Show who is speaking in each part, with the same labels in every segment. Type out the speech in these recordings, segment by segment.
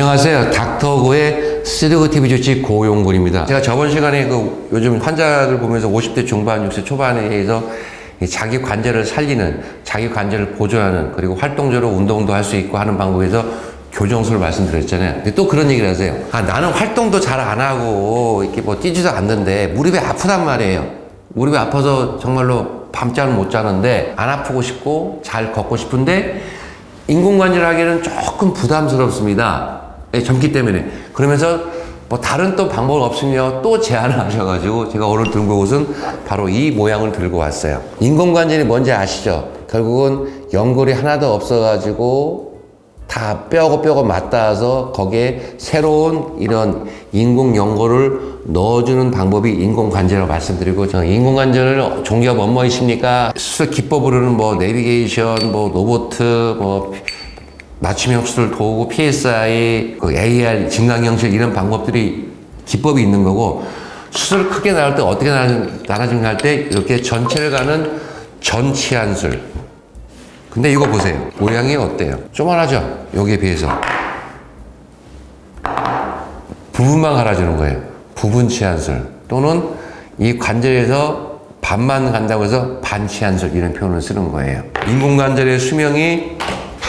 Speaker 1: 안녕하세요. 닥터고의 쓰르그 TV 주치 고용군입니다. 제가 저번 시간에 그 요즘 환자들 보면서 50대 중반, 60대 초반에 해서 이 자기 관절을 살리는, 자기 관절을 보존하는, 그리고 활동적으로 운동도 할 수 있고 하는 방법에서 교정술을 말씀드렸잖아요. 근데 또 그런 얘기를 하세요. 아, 나는 활동도 잘 안 하고, 이렇게 뭐 뛰지도 않는데, 무릎이 아프단 말이에요. 무릎이 아파서 정말로 밤잠을 못 자는데, 안 아프고 싶고, 잘 걷고 싶은데, 인공관절 하기에는 조금 부담스럽습니다. 예, 젊기 때문에. 그러면서 뭐 다른 또 방법 없으며 또 제안을 하셔가지고 제가 오늘 들고 온 것은 바로 이 모양을 들고 왔어요. 인공관절이 뭔지 아시죠? 결국은 연골이 하나도 없어가지고 다 뼈고 뼈고 맞닿아서 거기에 새로운 이런 인공 연골을 넣어주는 방법이 인공관절이라고 말씀드리고 저 인공관절을 종류가 뭐뭐 있습니까? 수술 기법으로는 뭐 내비게이션, 뭐 로보트, 뭐 맞춤형 수술 도구, PSI, 그 AR, 증강형실 이런 방법들이 기법이 있는 거고 수술 크게 나올 때 어떻게 나눠지는가 할때 이렇게 전체를 가는 전치한술 근데 이거 보세요. 모양이 어때요? 쪼만하죠? 여기에 비해서. 부분만 갈아주는 거예요. 부분 치한술. 또는 이 관절에서 반만 간다고 해서 반치한술 이런 표현을 쓰는 거예요. 인공관절의 수명이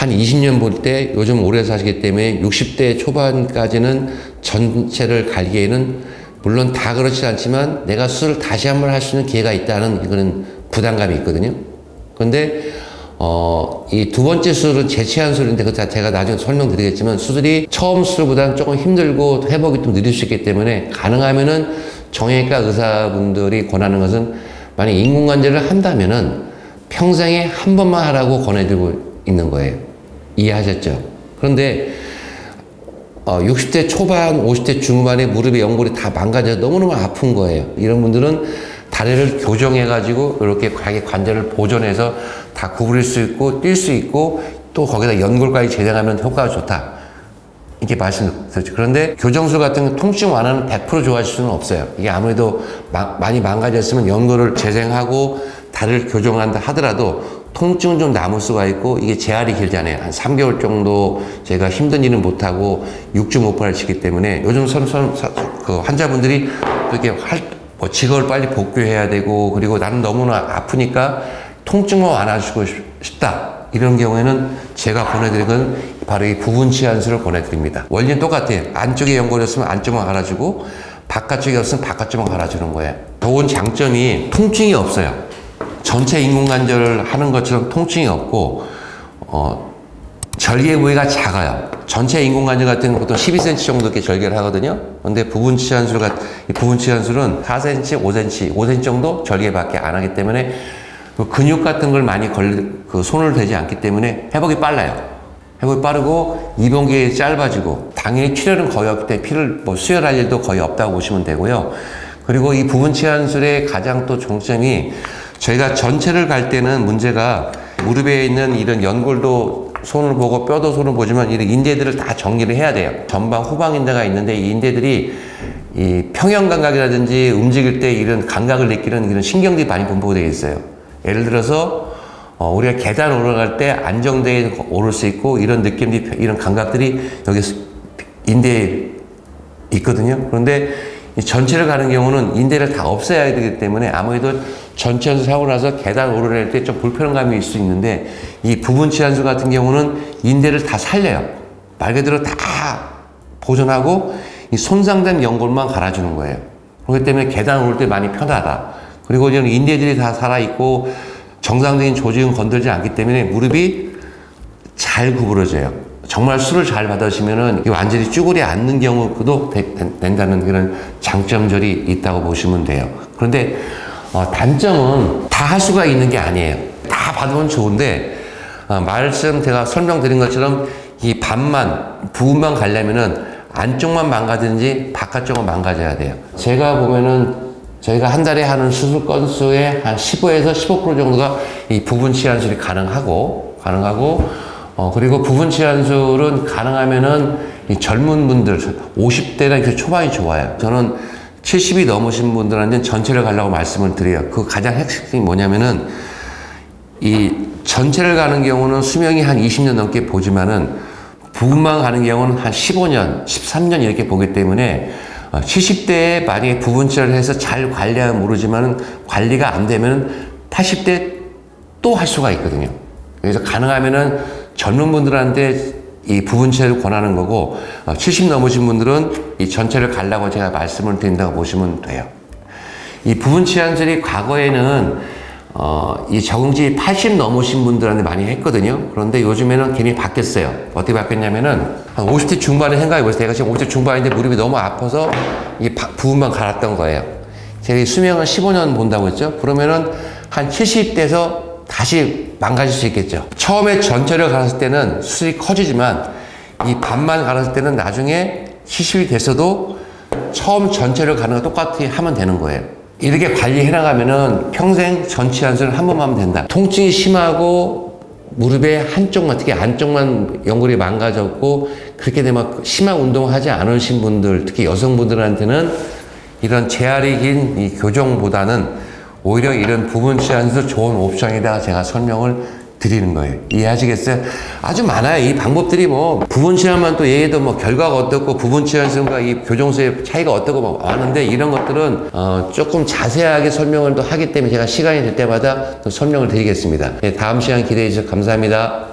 Speaker 1: 한 20년 볼 때 요즘 오래 사시기 때문에 60대 초반까지는 전체를 갈기에는 물론 다 그렇지 않지만 내가 수술을 다시 한 번 할 수 있는 기회가 있다는 이거는 부담감이 있거든요. 그런데 어, 이 두 번째 수술은 재치한 수술인데 그 제가 나중에 설명드리겠지만 수술이 처음 수술보다는 조금 힘들고 회복이 좀 느릴 수 있기 때문에 가능하면은 정형외과 의사분들이 권하는 것은 만약 인공관절을 한다면은 평생에 한 번만 하라고 권해드리고 있는 거예요. 이해하셨죠? 그런데 어, 60대 초반, 50대 중반에 무릎의 연골이 다 망가져서 너무너무 아픈 거예요. 이런 분들은 다리를 교정해가지고 이렇게 자기 관절을 보존해서 다 구부릴 수 있고 뛸 수 있고 또 거기다 연골까지 재생하면 효과가 좋다. 이렇게 말씀드렸죠. 그런데 교정술 같은 건 통증 완화는 100% 좋아질 수는 없어요. 이게 아무래도 마- 많이 망가졌으면 연골을 재생하고 다리를 교정한다 하더라도 통증은 좀 남을 수가 있고 이게 재활이 길잖아요. 한 3개월 정도 제가 힘든 일은 못하고 육주 모파를 치기 때문에 요즘 선, 선, 사- 그 환자분들이 이렇게 활, 뭐 직업을 빨리 복귀해야 되고 그리고 나는 너무나 아프니까 통증만 완화해주고 싶- 싶다. 이런 경우에는 제가 보내드린 건 바로 이 부분 치안술을 보내드립니다. 원리는 똑같아요. 안쪽에 연골이었으면 안쪽만 갈아주고 바깥쪽이었으면 바깥쪽만 갈아주는 거예요. 좋은 장점이 통증이 없어요. 전체 인공관절을 하는 것처럼 통증이 없고 어, 절개 부위가 작아요. 전체 인공관절 같은 보통 12cm 정도 이렇게 절개를 하거든요. 근데 부분 치환술 같, 이 부분 치환술은 4cm, 5cm, 5cm 정도 절개밖에 안 하기 때문에 그 근육 같은 걸 많이 걸, 그 손을 대지 않기 때문에 회복이 빨라요. 회복이 빠르고 입원기에 짧아지고 당연히 출혈은 거의 없기 때문에 피를 뭐 수혈할 일도 거의 없다고 보시면 되고요. 그리고 이 부분 치환술의 가장 또 종점이 저희가 전체를 갈 때는 문제가 무릎에 있는 이런 연골도 손을 보고 뼈도 손을 보지만 이런 인대들을 다 정리를 해야 돼요. 전방 후방 인대가 있는데 이 인대들이 이 평형 감각이라든지 움직일 때 이런 감각을 느끼는 이런 신경들이 많이 분포되어 있어요. 예를 들어서 어, 우리가 계단 올라갈 때 안정되게 오를 수 있고 이런 느낌들이 이런 감각들이 여기 인대에 있거든요. 그런데 이 전체를 가는 경우는 인대를 다 없애야 되기 때문에 아무래도 전체에서 사고 나서 계단 오르낼 때 좀 불편감이 있을 수 있는데 이 부분 치환술 같은 경우는 인대를 다 살려요. 말 그대로 다 보존하고 이 손상된 연골만 갈아주는 거예요. 그렇기 때문에 계단 오를 때 많이 편하다. 그리고 이런 인대들이 다 살아있고 정상적인 조직은 건들지 않기 때문에 무릎이 잘 구부러져요. 정말 술을 잘 받으시면은 이 완전히 쭈그리 앉는 경우도 된다는 그런 장점들이 있다고 보시면 돼요. 그런데 어, 단점은 다 할 수가 있는 게 아니에요. 다 받으면 좋은데 어, 말씀 제가 설명드린 것처럼 이 반만 부분만 가려면은 안쪽만 망가지는지 바깥쪽은 망가져야 돼요. 제가 보면은 저희가 한 달에 하는 수술 건수의 한 15에서 15% 정도가 이 부분 치환술이 가능하고 가능하고 어 그리고 부분 치환술은 가능하면은 이 젊은 분들 50대나 이렇게 초반이 좋아요. 저는 70이 넘으신 분들한테는 전체를 가려고 말씀을 드려요. 그 가장 핵심이 뭐냐면은 이 전체를 가는 경우는 수명이 한 20년 넘게 보지만은 부분만 가는 경우는 한 15년, 13년 이렇게 보기 때문에 70대에 만약에 부분 치료를 해서 잘 관리하면 모르지만 관리가 안 되면 80대 또 할 수가 있거든요. 그래서 가능하면은 젊은 분들한테 이 부분치료를 권하는 거고 70 넘으신 분들은 이 전체를 가려고 제가 말씀을 드린다고 보시면 돼요. 이 부분 치안술이 과거에는 어, 이 적응지 80 넘으신 분들한테 많이 했거든요. 그런데 요즘에는 개념이 바뀌었어요. 어떻게 바뀌었냐면은 한 50대 중반에 생각해 보세요. 제가 지금 50대 중반인데 무릎이 너무 아파서 이 바- 부분만 갈았던 거예요. 제가 이 수명을 15년 본다고 했죠. 그러면은 한 70대에서 다시 망가질 수 있겠죠. 처음에 전체를 갈았을 때는 수술이 커지지만 이 반만 갈았을 때는 나중에 70이 됐어도 처음 전체를 가는 거 똑같이 하면 되는 거예요. 이렇게 관리해 나가면은 평생 전치 한술을 한 번만 하면 된다. 통증이 심하고 무릎의 한쪽만 특히 안쪽만 연골이 망가졌고 그렇게 되면 심한 운동을 하지 않으신 분들 특히 여성분들한테는 이런 재활이 긴 이 교정보다는 오히려 이런 부분 치안술 좋은 옵션이다 제가 설명을 드리는 거예요. 이해하시겠어요? 아주 많아요. 이 방법들이 뭐 부분 치안만 또 얘도 뭐 결과가 어떻고 부분 치안술과 이 교정수의 차이가 어떻고 뭐 아는데 이런 것들은 어 조금 자세하게 설명을 또 하기 때문에 제가 시간이 될 때마다 또 설명을 드리겠습니다. 네, 다음 시간 기대해 주셔서 감사합니다.